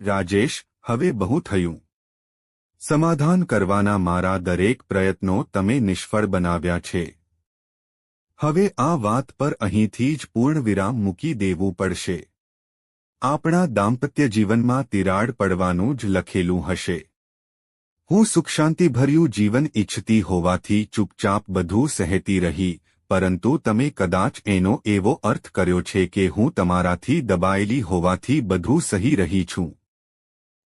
રાજેશ, હવે બહુ થયું. સમાધાન કરવાના મારા દરેક પ્રયત્નો તમે નિષ્ફળ બનાવ્યા છે. હવે આ વાત પર અહીંથી જ પૂર્ણ વિરામ મૂકી દેવું પડશે. આપણા દાંપત્ય જીવનમાં તિરાડ પડવાનું જ લખેલું હશે. હું સુખશાંતિભર્યું જીવન ઇચ્છતી હોવાથી ચૂપચાપ બધું સહેતી રહી, પરંતુ તમે કદાચ એનો એવો અર્થ કર્યો છે કે હું તમારાથી દબાયેલી હોવાથી બધું સહી રહી છું.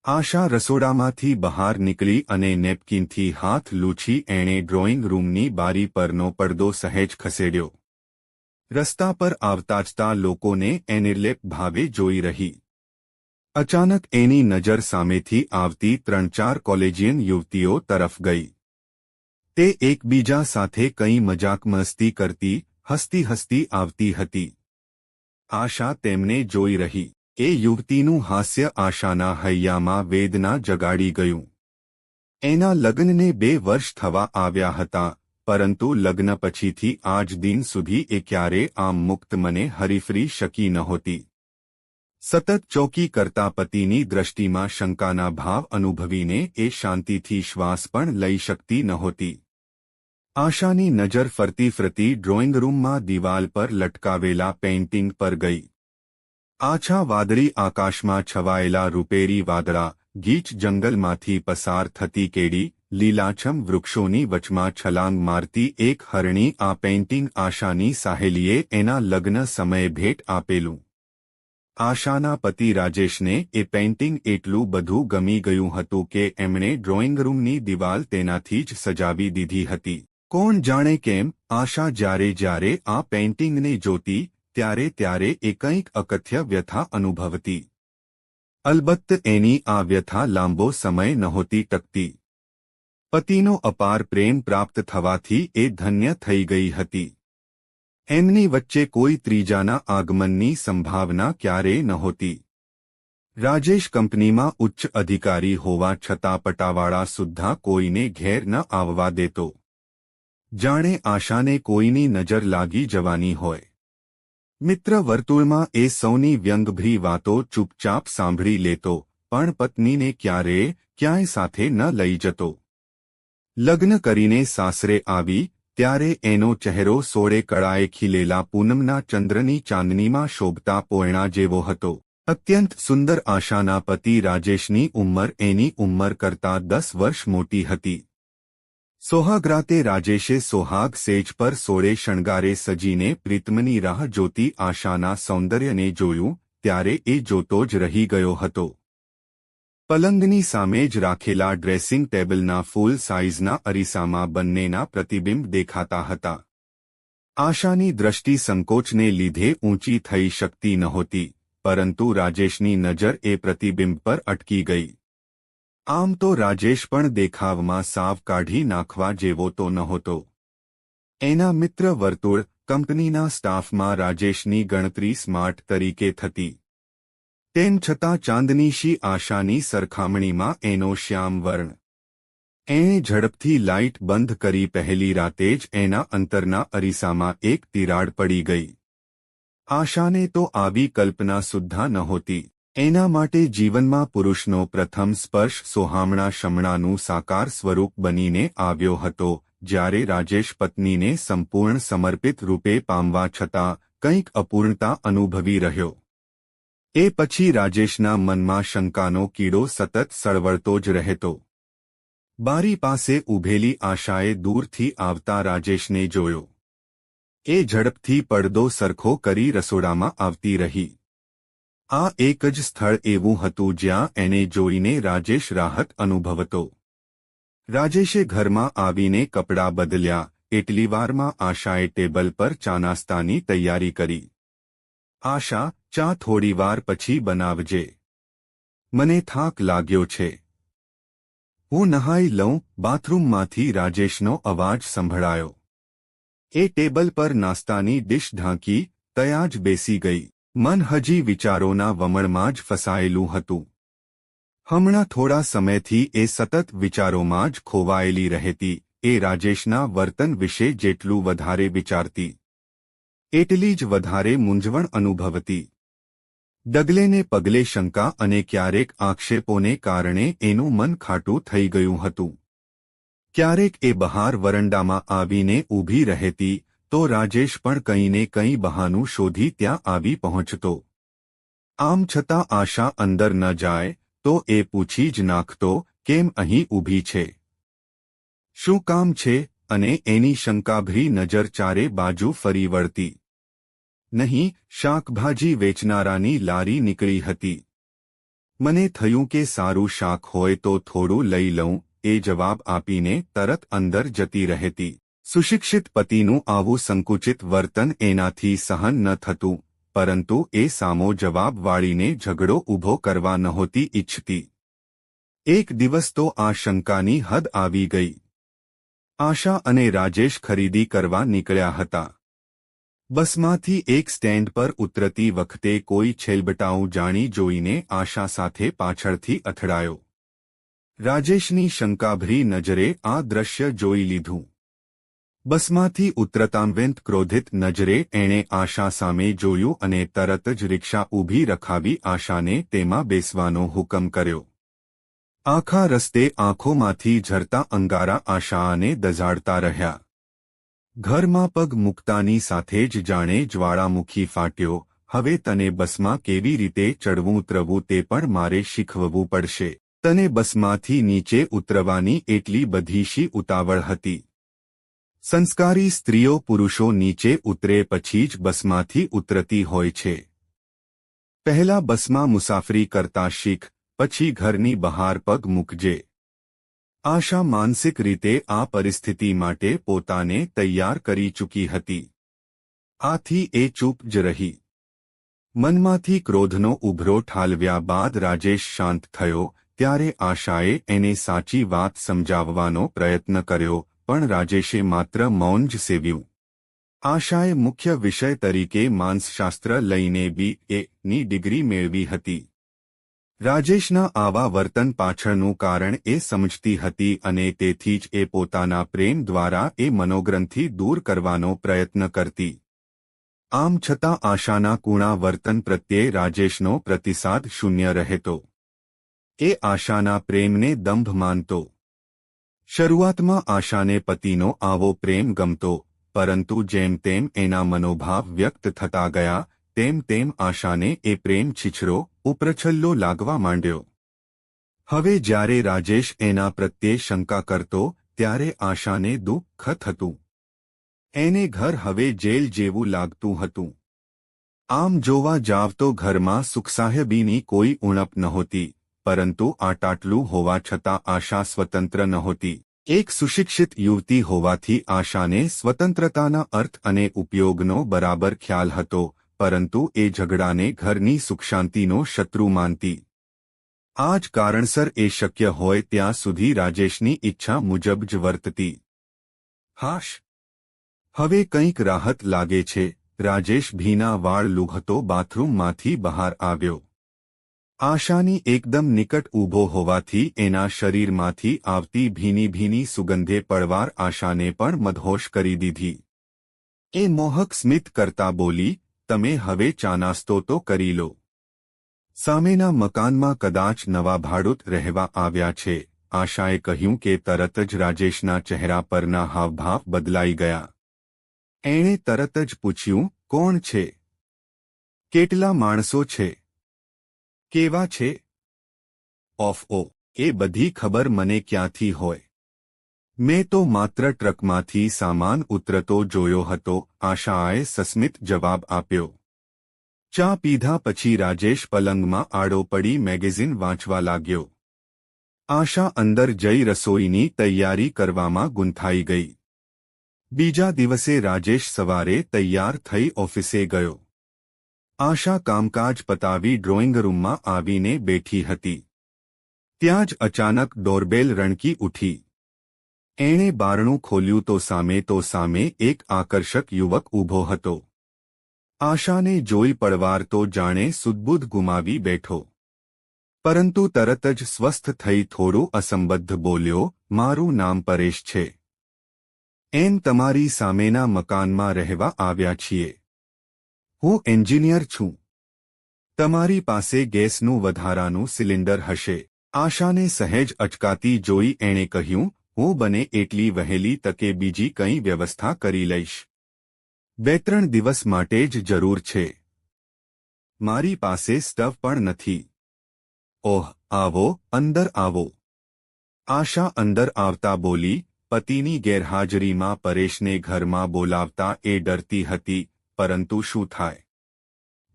આશા રસોડામાંથી બહાર નીકળી અને નેપકિનથી હાથ લૂછી એણે ડ્રોઈંગ રૂમની બારી પરનો પડદો સહેજ ખસેડ્યો. રસ્તા પર આવતા જતા લોકોને એ નિર્લેપ ભાવે જોઈ રહી. અચાનક એની નજર સામેથી આવતી ત્રણ ચાર કોલેજિયન યુવતીઓ તરફ ગઈ. તે એકબીજા સાથે કંઈ મજાક મસ્તી કરતી હસતી હસતી આવતી હતી. આશા તેમને જોઈ રહી. એ યુવતીનું હાસ્ય આશાના હૈયામાં વેદના જગાડી ગયું. એના લગ્નને બે વર્ષ થવા આવ્યા હતા, પરંતુ લગ્ન પછીથી આજ દિન સુધી એ ક્યારે આમ મુક્ત મને હરીફરી શકી નહોતી. સતત ચોકી કરતા પતિની દ્રષ્ટિમાં શંકાના ભાવ અનુભવીને એ શાંતિથી શ્વાસ પણ લઈ શકતી નહોતી. આશાની નજર ફરતી ફરતી ડ્રોઈંગ રૂમમાં દિવાલ પર લટકાવેલા પેઇન્ટિંગ પર ગઈ. આછા વાદળી આકાશમાં છવાયેલા રૂપેરી વાદળા, ગીચ જંગલમાંથી પસાર થતી કેડી, લીલાછમ વૃક્ષોની વચમાં છલાંગ મારતી એક હરણી આ પેઇન્ટિંગ આશાની સાહેલીએ એના લગ્ન સમયે ભેટ આપેલું. આશાના પતિ રાજેશને એ પેઇન્ટિંગ એટલું બધું ગમી ગયું હતું કે એમણે ડ્રોઈંગ રૂમની દિવાલ તેનાથી જ સજાવી દીધી હતી. કોણ જાણે કેમ, આશા જ્યારે જ્યારે આ પેઇન્ટિંગને જોતી ત્યારે ત્યારે એ કંઈક અકથ્ય વ્યથા અનુભવતી. અલબત્ત એની આ વ્યથા લાંબો સમય નહોતી ટકતી. પતિનો અપાર પ્રેમ પ્રાપ્ત થવાથી એ ધન્ય થઈ ગઈ હતી. એમની વચ્ચે કોઈ ત્રીજાના આગમનની સંભાવના ક્યારેય નહોતી. રાજેશ કંપનીમાં ઉચ્ચ અધિકારી હોવા છતાં પટાવાળા સુદ્ધા કોઈને ઘેર ન આવવા દેતો. જાણે આશાને કોઈની નજર લાગી જવાની હોય. મિત્ર વર્તુળમાં એ સૌની વ્યંગભરી વાતો ચૂપચાપ સાંભળી લેતો, પણ પત્નીને ક્યારેય ક્યાંય સાથે ન લઈ જતો. લગ્ન કરીને સાસરે આવી, ત્યારે એનો ચહેરો સોળે કળાએ ખીલેલા પૂનમના ચંદ્રની ચાંદનીમાં શોભતા પોયણા જેવો હતો. અત્યંત સુંદર આશાના પતિ રાજેશની ઉંમર એની ઉંમર કરતાં દસ વર્ષ મોટી હતી. સોહાગ્રાતે રાજેશે સોહાગ સેજ પર સોળે શણગારે સજીને પ્રીતમની રાહ જોતી આશાના સૌંદર્યને જોયું, ત્યારે એ જોતો જ રહી ગયો હતો. પલંગની સામે જ રાખેલા ડ્રેસિંગ ટેબલના ફૂલ સાઇઝના અરીસામાં બંનેના પ્રતિબિંબ દેખાતા હતા. આશાની દ્રષ્ટિ સંકોચને લીધે ઊંચી થઈ શકતી નહોતી, પરંતુ રાજેશની નજર એ પ્રતિબિંબ પર અટકી ગઈ. આમ તો રાજેશ પણ દેખાવમાં સાવ કાઢી નાખવા જેવો તો નહોતો. એના મિત્ર વર્તુળ કંપનીના સ્ટાફમાં રાજેશની ગણતરી સ્માર્ટ તરીકે થતી. તેમ છતાં ચાંદનીશી આશાની સરખામણીમાં એનો શ્યામ વર્ણ. એણે ઝડપથી લાઇટ બંધ કરી પહેલી રાતે જ એના અંતરના અરીસામાં એક તિરાડ પડી ગઈ. આશાને તો આવી કલ્પના સુદ્ધા નહોતી. એના માટે જીવનમાં પુરુષનો પ્રથમ સ્પર્શ સોહામણા શમણાનું સાકાર સ્વરૂપ બનીને આવ્યો હતો, જ્યારે રાજેશ પત્નીને સંપૂર્ણ સમર્પિત રૂપે પામવા છતાં કંઈક અપૂર્ણતા અનુભવી રહ્યો. એ પછી રાજેશના મનમાં શંકાનો કીડો સતત સળવળતો જ રહેતો. બારી પાસે ઊભેલી આશાએ દૂરથી આવતા રાજેશને જોયો. એ ઝડપથી પડદો સરખો કરી રસોડામાં આવતી રહી. આ એક જ સ્થળ એવું હતું જ્યાં એને જોઈને રાજેશ રાહત અનુભવતો. રાજેશે ઘરમાં આવીને કપડાં બદલ્યા, એટલી વારમાં આશાએ ટેબલ પર ચાનાસ્તાની તૈયારી કરી. આશા, ચા થોડીવાર પછી બનાવજે. મને થાક લાગ્યો છે. હું નહાઈ લઉં. બાથરૂમમાંથી રાજેશનો અવાજ સંભળાયો. એ ટેબલ પર નાસ્તાની ડીશ ઢાંકી તયા જ બેસી ગઈ. મન હજી વિચારોના વમળમાં જ ફસાયેલું હતું. હમણાં થોડા સમયથી એ સતત વિચારોમાં જ ખોવાયેલી રહેતી, એ રાજેશના વર્તન વિશે જેટલું વધારે વિચારતી, એટલી જ વધારે મૂંઝવણ અનુભવતી. ડગલેને પગલે શંકા અને ક્યારેક આક્ષેપોને કારણે એનું મન ખાટું થઈ ગયું હતું. ક્યારેક એ બહાર વરંડામાં આવીને ઊભી રહેતી તો રાજેશ પણ કંઈને કંઈ બહાનું શોધી ત્યાં આવી પહોંચતો. આમ છતાં આશા અંદર ન જાય, તો એ પૂછી જ નાખતો, કેમ અહીં ઊભી છે? શું કામ છે? અને એની શંકાભરી નજર ચારે બાજુ ફરી વળતી. નહીં, શાકભાજી વેચનારાની લારી નીકળી હતી. મને થયું કે સારું શાક હોય તો થોડું લઈ લઉં, એ જવાબ આપીને તરત અંદર જતી રહેતી. સુશિક્ષિત પતિનું આવું સંકુચિત વર્તન એનાથી સહન ન થતું, પરંતુ એ સામો જવાબ વાળીને ઝઘડો ઊભો કરવા નહોતી ઇચ્છતી એક દિવસ તો આ શંકાની હદ આવી ગઈ. આશા અને રાજેશ ખરીદી કરવા નીકળ્યા હતા. બસમાંથી એક સ્ટેન્ડ પર ઉતરતી વખતે કોઈ છેલબટાઉં જાણી જોઈને આશા સાથે પાછળથી અથડાયો. રાજેશની શંકાભરી નજરે આ દ્રશ્ય જોઈ લીધું. બસમાંથી ઉતરતાંવેંત ક્રોધિત નજરે એણે આશા સામે જોયું અને તરત જ રિક્ષા ઊભી રખાવી આશાને તેમાં બેસવાનો હુકમ કર્યો. આખા રસ્તે આંખોમાંથી ઝરતા અંગારા આશાને દઝાડતા રહ્યા. ઘરમાં પગ મૂકતાની સાથે જ જાણે જ્વાળામુખી ફાટ્યો, હવે તને બસમાં કેવી રીતે ચડવું ઉતરવું તે પણ મારે શીખવવું પડશે. તને બસમાંથી નીચે ઉતરવાની એટલી બધીશી ઉતાવળ હતી. સંસ્કારી સ્ત્રીઓ પુરુષો નીચે ઉતરે પછી જ બસમાંથી ઉતરતી હોય છે. પહેલા બસમાં મુસાફરી કરતા શીખ, પછી ઘરની બહાર પગ મૂકજે. આશા માનસિક રીતે આ પરિસ્થિતિ માટે પોતાને તૈયાર કરી ચૂકી હતી. આથી એ ચૂપ જ રહી. મનમાંથી ક્રોધનો ઉભરો ઠાલવ્યા બાદ રાજેશ શાંત થયો, ત્યારે આશાએ એને સાચી વાત સમજાવવાનો પ્રયત્ન કર્યો પણ રાજેશે માત્ર મૌન જ સેવ્યું. આશાએ મુખ્ય વિષય તરીકે માનસશાસ્ત્ર લઈને બી એની ડિગ્રી મેળવી હતી. રાજેશના આવા વર્તન પાછળનું કારણ એ સમજતી હતી અને તેથી જ એ પોતાના પ્રેમ દ્વારા એ મનોગ્રંથિ દૂર કરવાનો પ્રયત્ન કરતી. આમ છતાં આશાના કુણા વર્તન પ્રત્યે રાજેશનો પ્રતિસાદ શૂન્ય રહેતો. એ આશાના પ્રેમને દંભ માનતો. શરૂઆતમાં આશાને પતિનો આવો પ્રેમ ગમતો, પરંતુ જેમ તેમ એના મનોભાવ વ્યક્ત થતા ગયા, તેમ તેમ આશાને એ પ્રેમ છીછરો, ઉપરછલ્લો લાગવા માંડ્યો. હવે જ્યારે રાજેશ એના પ્રત્યે શંકા કરતો, ત્યારે આશાને દુઃખ થતું એને ઘર હવે જેલ જેવું લાગતું હતું. આમ જોવા જાવ તો ઘરમાં સુખસાહેબીની કોઈ ઉણપ નહોતી. પરંતુ આટાટલું હોવા છતાં આશા સ્વતંત્ર નહોતી. એક સુશિક્ષિત યુવતી હોવાથી આશાને સ્વતંત્રતાના અર્થ અને ઉપયોગનો બરાબર ખ્યાલ હતો, પરંતુ એ ઝઘડાને ઘરની સુખશાંતિનો શત્રુ માનતી. આ જ કારણસર એ શક્ય હોય ત્યાં સુધી રાજેશની ઈચ્છા મુજબ જ વર્તતી. હાશ! હવે કંઈક રાહત લાગે છે. રાજેશ ભીના વાળ લુઘતો બાથરૂમમાંથી બહાર આવ્યો. આશાની એકદમ નિકટ ઊભો હોવાથી એના શરીરમાંથી આવતી ભીની ભીની સુગંધે પડવાર આશાને પણ મદહોશ કરી દીધી. એ મોહક સ્મિત કરતા બોલી, તમે હવે ચાનાસ્તો તો કરી લો. સામેના મકાનમાં કદાચ નવા ભાડૂત રહેવા આવ્યા છે. આશાએ કહ્યું કે તરત જ રાજેશના ચહેરા પરના હાવભાવ બદલાઈ ગયા. એણે તરત જ પૂછ્યું, કોણ છે? કેટલા માણસો છે? કેવા છે? ઓફ, ઓ, એ બધી ખબર મને ક્યાંથી હોય? મેં તો માત્ર ટ્રકમાંથી સામાન ઉતરતો જોયો હતો, આશાએ સસ્મિત જવાબ આપ્યો. ચા પીધા પછી રાજેશ પલંગમાં આડો પડી મેગેઝિન વાંચવા લાગ્યો. આશા અંદર જઈ રસોઈની તૈયારી કરવામાં ગુંથાઈ ગઈ. બીજા દિવસે રાજેશ સવારે તૈયાર થઈ ઓફિસે ગયો. આશા કામકાજ પતાવી ડ્રોઈંગ રૂમમાં આવીને બેઠી હતી. ત્યાં જ અચાનક ડોરબેલ રણકી ઉઠી. એણે બારણું ખોલ્યું તો સામે તો સામે એક આકર્ષક યુવક ઊભો હતો. આશાને જોઈ પડવાર તો જાણે સુદબુદ્ધ ગુમાવી બેઠો. પરંતુ તરત જ સ્વસ્થ થઈ થોડું અસંબદ્ધ બોલ્યો, મારું નામ પરેશ છે. એમ તમારી સામેના મકાનમાં રહેવા આવ્યા છીએ. હું એન્જિનિયર છું. તમારી પાસે ગેસનું વધારાનું સિલિન્ડર હશે. આશાને સહેજ અચકાતી જોઈ એણે કહ્યું, હું બને એટલી વહેલી તકે બીજી કંઈ વ્યવસ્થા કરી લઈશ. બે ત્રણ દિવસ માટે જ જરૂર છે. મારી પાસે સ્ટવ પણ નથી. ઓહ, આવો, અંદર આવો. આશા અંદર આવતા બોલી, પતિની ગેરહાજરીમાં પરેશને ઘરમાં બોલાવતા એ ડરતી હતી. પરંતુ શું થાય?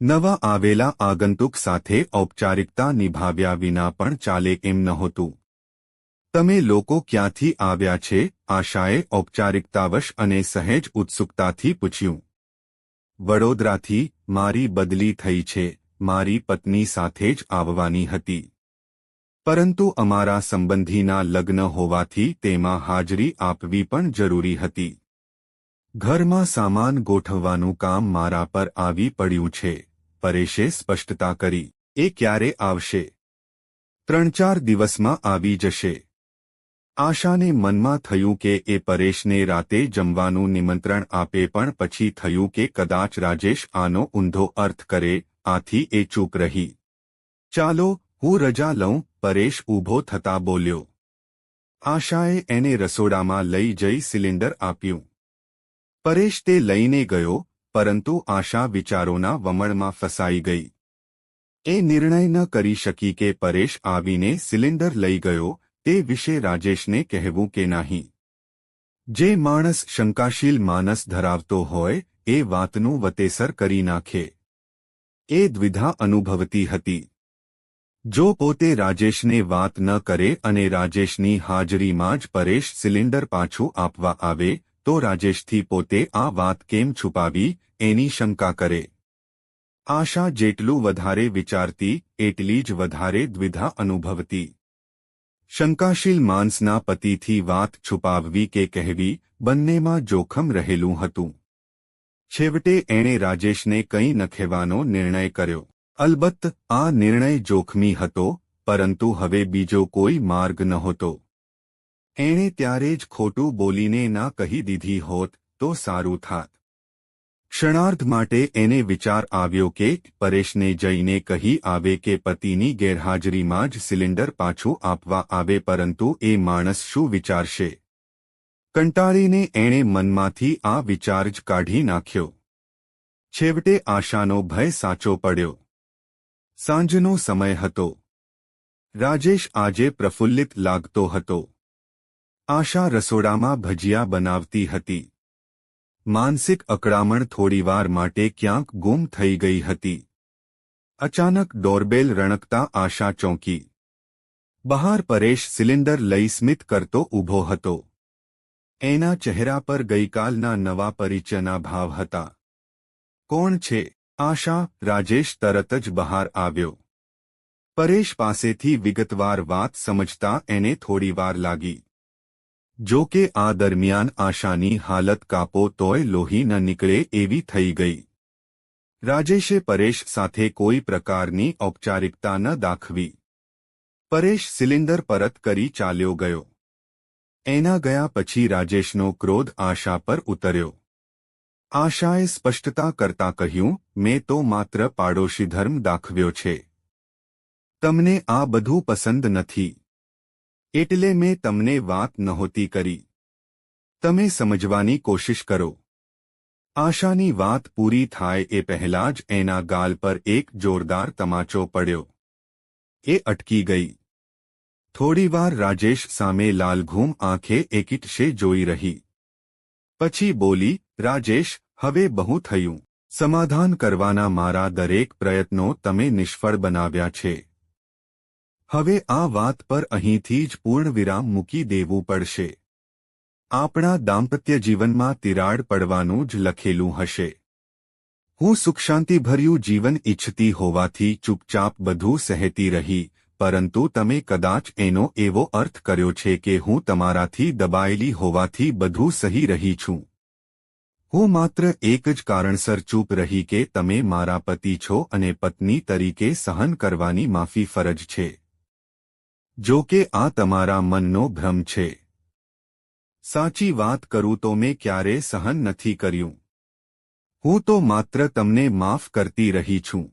નવા આવેલા આગંતુક સાથે ઔપચારિકતા નિભાવ્યા વિના પણ ચાલે એમ નહોતું. તમે લોકો ક્યાંથી આવ્યા છે? આશાએ ઔપચારિકતાવશ અને સહેજ ઉત્સુકતાથી પૂછ્યું. વડોદરાથી મારી બદલી થઈ છે, મારી પત્ની સાથે જ આવવાની હતી. પરંતુ અમારા સંબંધીના લગ્ન હોવાથી તેમાં હાજરી આપવી પણ જરૂરી હતી. ઘરમાં સામાન ગોઠવવાનું કામ મારા પર આવી પડ્યું છે. પરેશે સ્પષ્ટતા કરી, એ ક્યારે આવશે? ત્રણ ચાર દિવસમાં આવી જશે. આશાને મનમાં થયું કે એ પરેશને રાતે જમવાનું નિમંત્રણ આપે પણ પછી થયું કે કદાચ રાજેશ આનો ઊંધો અર્થ કરે, આથી એ ચૂપ રહી. ચાલો, હું રજા લઉં, પરેશ ઊભો થતા બોલ્યો. આશાએ એને રસોડામાં લઈ જઈ સિલિન્ડર આપ્યું. પરેશ તે લઈને ગયો, પરંતુ આશા વિચારોના વમળમાં ફસાઈ ગઈ. એ નિર્ણય ન કરી શકી કે પરેશ આવીને સિલિન્ડર લઈ ગયો, તે વિશે રાજેશને કહેવું કે નહીં. જે માણસ શંકાશીલ માનસ ધરાવતો હોય, એ વાતનું વતેસર કરી નાખે. એ દ્વિધા અનુભવતી હતી. જો પોતે રાજેશને વાત ન કરે અને રાજેશની હાજરીમાં જ પરેશ સિલિન્ડર પાછું આપવા આવે તો રાજેશથી પોતે આ વાત કેમ છુપાવી, એની શંકા કરે. આશા જેટલું વધારે વિચારતી, એટલી જ વધારે દ્વિધા અનુભવતી. શંકાશીલ માનસના પતિથી વાત છુપાવવી કે કહેવી, બંનેમાં જોખમ રહેલું હતું. છેવટે એણે રાજેશને કંઈ નખેવાનો નિર્ણય કર્યો. અલબત્ત, આ નિર્ણય જોખમી હતો, પરંતુ હવે બીજો કોઈ માર્ગ નહોતો. એણે ત્યારે જ ખોટું બોલીને ના કહી દીધી હોત તો સારું થાત. ક્ષણાર્ધ માટે એને વિચાર આવ્યો કે પરેશને જઈને કહી આવે કે પતિની ગેરહાજરીમાં જ સિલિન્ડર પાછું આપવા આવે પરંતુ એ માણસ શું વિચારશે? કંટાળીને એણે મનમાંથી આ વિચાર જ કાઢી નાખ્યો. છેવટે આશાનો ભય સાચો પડ્યો. સાંજનો સમય હતો. રાજેશ આજે પ્રફુલ્લિત લાગતો હતો. આશા રસોડામાં ભજીયા બનાવતી હતી. માનસિક અકળામણ થોડીવાર માટે ક્યાંક ગુમ થઈ ગઈ હતી. અચાનક ડોરબેલ રણકતા આશા ચોંકી. બહાર પરેશ સિલિન્ડર લઈ સ્મિત કરતો ઊભો હતો. એના ચહેરા પર ગઈકાલના નવા પરિચયના ભાવ હતા. કોણ છે? આશા, રાજેશ તરત જ બહાર આવ્યો. પરેશ પાસેથી વિગતવાર વાત સમજતા એને થોડીવાર લાગી. જો કે આ દરમિયાન આશાની હાલત કાપો તોય લોહી ન નીકળે એવી થઈ ગઈ. રાજેશે પરેશ સાથે કોઈ પ્રકારની ઔપચારિકતા ન દાખવી. પરેશ સિલિન્ડર પરત કરી ચાલ્યો ગયો. એના ગયા પછી રાજેશનો ક્રોધ આશા પર ઉતર્યો. આશાએ સ્પષ્ટતા કરતા કહ્યું, મેં તો માત્ર પાડોશી ધર્મ દાખવ્યો છે. તમને આ બધું પસંદ નથી. એટલે મેં તમને વાત નહોતી કરી. તમે સમજવાની કોશિશ કરો. આશાની વાત પૂરી થાય એ પહેલા જ એના ગાલ પર એક જોરદાર તમાચો પડ્યો. એ અટકી ગઈ. થોડીવાર રાજેશ સામે લાલઘૂમ આંખે એકીટશે જોઈ રહી. પછી બોલી, રાજેશ, હવે બહુ થયું. સમાધાન કરવાના મારા દરેક પ્રયત્નો તમે નિષ્ફળ બનાવ્યા છે. હવે આ વાત પર અહીંથી જ પૂર્ણ વિરામ મૂકી દેવું પડશે. આપણા દાંપત્ય જીવનમાં તિરાડ પડવાનું જ લખેલું હશે. હું સુખશાંતિભર્યું જીવન ઇચ્છતી હોવાથી ચૂપચાપ બધું સહેતી રહી, પરંતુ તમે કદાચ એનો એવો અર્થ કર્યો છે કે હું તમારાથી દબાયેલી હોવાથી બધું સહી રહી છું. હું માત્ર એક જ કારણસર ચૂપ રહી કે તમે મારા પતિ છો અને પત્ની તરીકે સહન કરવાની માફી ફરજ છે. જો કે આ તમારા મનનો ભ્રમ છે. સાચી વાત કરું તો મેં ક્યારે સહન નથી કર્યું. હું તો માત્ર તમને માફ કરતી રહી છું.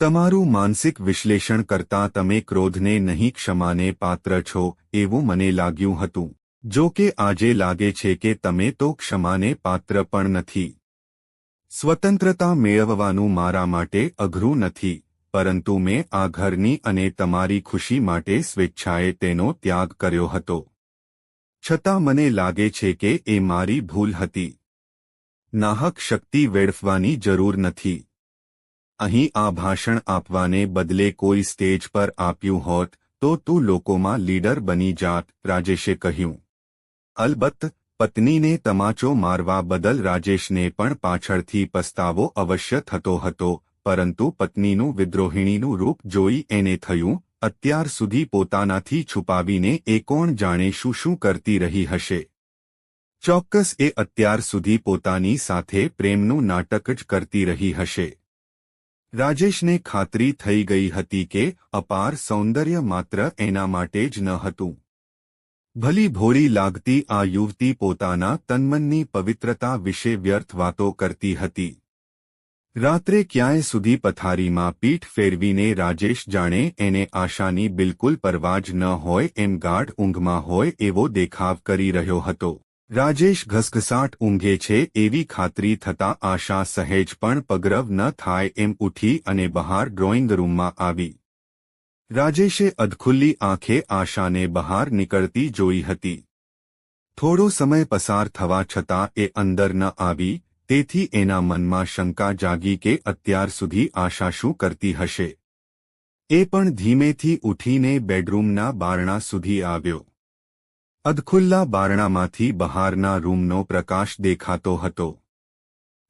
તમારું માનસિક વિશ્લેષણ કરતા તમે ક્રોધને નહીં ક્ષમાને પાત્ર છો એવું મને લાગ્યું હતું. જો કે આજે લાગે છે કે તમે તો ક્ષમાને પાત્ર પણ નથી. સ્વતંત્રતા મેળવવાનું મારા માટે અઘરું નથી. પરંતુ મેં આ ઘરની અને તમારી ખુશી માટે સ્વેચ્છાએ તેનો ત્યાગ કર્યો હતો. છતાં મને લાગે છે કે એ મારી ભૂલ હતી. નાહક શક્તિ વેડફવાની જરૂર નથી. અહીં આ ભાષણ આપવાને બદલે કોઈ સ્ટેજ પર આપ્યું હોત, તો તું લોકોમાં લીડર બની જાત, રાજેશે કહ્યું. અલબત્ત, પત્નીને તમાચો મારવા બદલ રાજેશને પણ પાછળથી પસ્તાવો અવશ્ય થતો હતો પરંતુ પત્નીનું વિદ્રોહિણીનું રૂપ જોઈ એને થયું, અત્યાર સુધી પોતાનાથી છુપાવીને એ કોણ જાણે શું શું કરતી રહી હશે. ચોક્કસ એ અત્યાર સુધી પોતાની સાથે પ્રેમનું નાટક જ કરતી રહી હશે. રાજેશને ખાતરી થઈ ગઈ હતી કે અપાર સૌંદર્ય માત્ર એના માટે જ ન હતું. ભલી ભોળી લાગતી આ યુવતી પોતાના તન્મનની પવિત્રતા વિશે વ્યર્થ વાતો કરતી હતી. રાત્રે ક્યાંય સુધી પથારીમાં પીઠ ફેરવીને રાજેશ જાણે એને આશાની બિલકુલ પરવા જ ન હોય એમ ગાઢ ઊંઘમાં હોય એવો દેખાવ કરી રહ્યો હતો. રાજેશ ઘસઘસાટ ઊંઘે છે એવી ખાતરી થતાં આશા સહેજ પણ પગરવ ન થાય એમ ઉઠી અને બહાર ડ્રોઈંગ રૂમમાં આવી. રાજેશે અધખુલ્લી આંખે આશાને બહાર નીકળતી જોઈ હતી. થોડો સમય પસાર થવા છતાં એ અંદર ન આવી તેથી એના મનમાં શંકા જાગી કે અત્યાર સુધી આશા શું કરતી હશે? એ પણ ધીમેથી ઉઠીને બેડરૂમના બારણા સુધી આવ્યો. અધખુલ્લા બારણામાંથી બહારના રૂમનો પ્રકાશ દેખાતો હતો.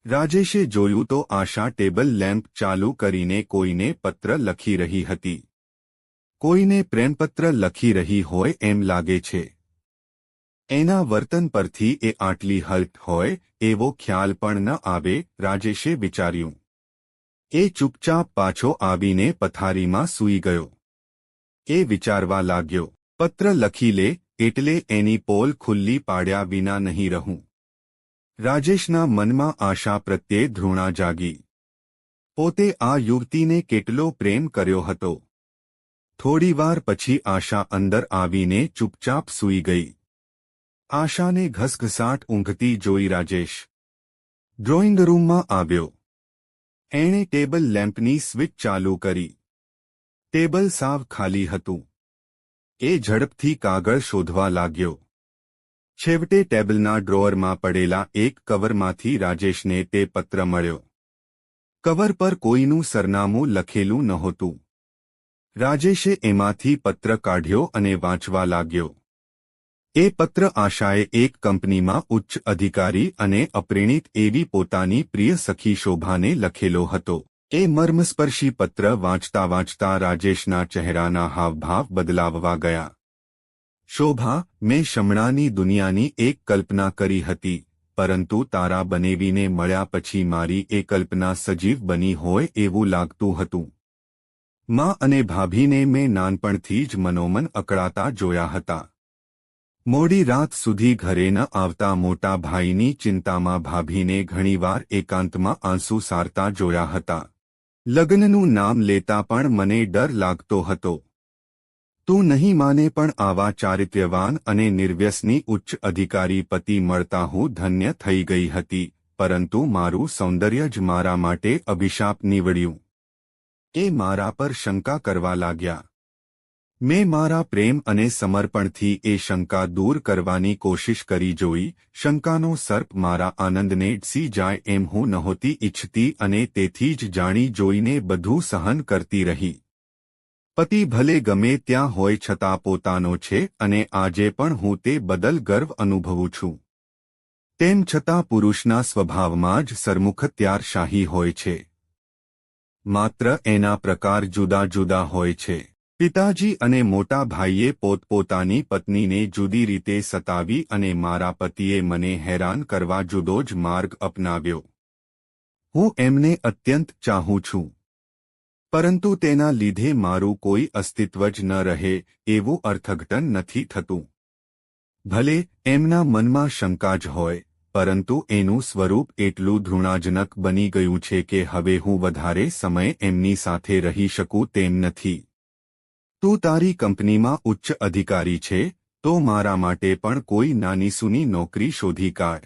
રાજેશે જોયું તો આશા ટેબલ લેમ્પ ચાલુ કરીને કોઈને પત્ર લખી રહી હતી. કોઈને પ્રેમપત્ર લખી રહી હોય એમ લાગે છે. એના વર્તન પરથી એ આટલી હલ્ટ હોય એવો ખ્યાલ પણ ન આવે, રાજેશે વિચાર્યું. એ ચૂપચાપ પાછો આવીને પથારીમાં સૂઈ ગયો. એ વિચારવા લાગ્યો, પત્ર લખી લે, એટલે એની પોલ ખુલ્લી પાડ્યા વિના નહીં રહું. રાજેશના મનમાં આશા પ્રત્યે ધૃણા જાગી. પોતે આ યુવતીને કેટલો પ્રેમ કર્યો હતો. થોડીવાર પછી આશા અંદર આવીને ચૂપચાપ સૂઈ ગઈ. આશાને ઘસઘસાટ ઊંઘતી જોઈ રાજેશ. ડ્રોઈંગ રૂમમાં આવ્યો. એણે ટેબલ લેમ્પની સ્વિચ ચાલુ કરી. ટેબલ સાવ ખાલી હતું. એ ઝડપથી કાગળ શોધવા લાગ્યો. છેવટે ટેબલના ડ્રોઅરમાં પડેલા એક કવરમાંથી રાજેશને તે પત્ર મળ્યો. કવર પર કોઈનું સરનામું લખેલું નહોતું. રાજેશે એમાંથી પત્ર કાઢ્યો અને વાંચવા લાગ્યો. એ પત્ર આશાએ એક કંપનીમાં ઉચ્ચ અધિકારી અને અપ્રેણિત એવી પોતાની પ્રિય સખી શોભાને લખેલો હતો. એ મર્મસ્પર્શી પત્ર વાંચતા વાંચતા રાજેશના ચહેરાના હાવભાવ બદલાવવા ગયા. શોભા, મેં શમણાની દુનિયાની એક કલ્પના કરી હતી, પરંતુ તારા બનેવીને મળ્યા પછી મારી એ કલ્પના સજીવ બની હોય એવું લાગતું હતું. માં અને ભાભીને મેં નાનપણથી જ મનોમન અકળાતા જોયા હતા. મોડી રાત સુધી ઘરે ન આવતા મોટા ભાઈની ચિંતામાં ભાભીને ઘણીવાર એકાંતમાં આંસુ સારતા જોયા હતા. લગ્નનું નામ લેતા પણ મને ડર લાગતો હતો. તું નહીં માને પણ આવા ચારિત્ર્યવાન અને નિર્વ્યસની ઉચ્ચ અધિકારી પતિ મળતા હું ધન્ય થઈ ગઈ હતી, પરંતુ મારું સૌંદર્ય જ મારા માટે અભિશાપ નીવડ્યું. એ મારા પર શંકા કરવા લાગ્યા. મેં મારા પ્રેમ અને સમર્પણથી એ શંકા દૂર કરવાની કોશિશ કરી જોઈ, શંકાનો સર્પ મારા આનંદને ડસી જાય એમ હું નહોતી ઇચ્છતી અને તેથી જ જાણી જોઈને બધું સહન કરતી રહી. પતિ ભલે ગમે ત્યાં હોય છતાં પોતાનો છે અને આજે પણ હું તે બદલ ગર્વ અનુભવું છું. તેમ છતાં પુરુષના સ્વભાવમાં જ સરમુખત્યાર શાહી હોય છે. માત્ર એના પ્રકાર જુદા જુદા હોય છે. પિતાજી અને મોટા ભાઈએ પોતપોતાની પત્નીને જુદી રીતે સતાવી અને મારા પતિએ મને હેરાન કરવા જુદો જ માર્ગ અપનાવ્યો. હું એમને અત્યંત ચાહું છું. પરંતુ તેના લીધે મારું કોઈ અસ્તિત્વ જ ન રહે એવું અર્થઘટન નથી થતું. ભલે એમના મનમાં શંકા જ હોય, પરંતુ એનું સ્વરૂપ એટલું ધૃણાજનક બની ગયું છે કે હવે હું વધારે સમય એમની સાથે રહી શકું તેમ નથી. તું તારી કંપનીમાં ઉચ્ચ અધિકારી છે, તો મારા માટે પણ કોઈ નાની સૂની નોકરી શોધી કાઢ.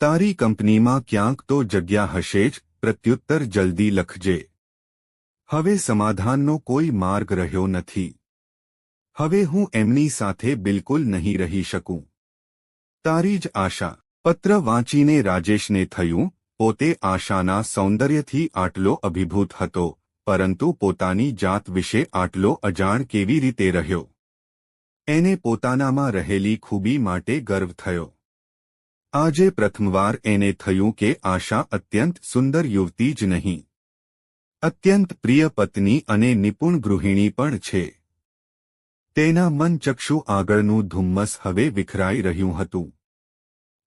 તારી કંપનીમાં ક્યાંક તો જગ્યા હશે જ, પ્રત્યુત્તર જલ્દી લખજે. હવે સમાધાનનો કોઈ માર્ગ રહ્યો નથી. હવે હું એમની સાથે બિલકુલ નહીં રહી શકું. તારી જ આશા. પત્ર વાંચીને રાજેશને થયું, પોતે આશાના સૌંદર્યથી આટલો અભિભૂત હતો. પરંતુ પોતાની જાત વિશે આટલો અજાણ કેવી રીતે રહ્યો? એને પોતાનામાં રહેલી ખૂબી માટે ગર્વ થયો. આજે પ્રથમવાર એને થયું કે આશા અત્યંત સુંદર યુવતી જ નહીં. અત્યંત પ્રિય પત્ની અને નિપુણ ગૃહિણી પણ છે. તેના મનચક્ષુ આગળનું ધુમ્મસ હવે વિખરાઈ રહ્યું હતું.